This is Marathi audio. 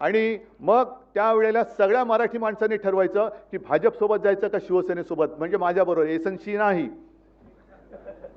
आणि मग त्यावेळेला सगळ्या मराठी माणसांनी ठरवायचं की भाजपसोबत जायचं का शिवसेनेसोबत? म्हणजे माझ्याबरोबर एसनशी नाही.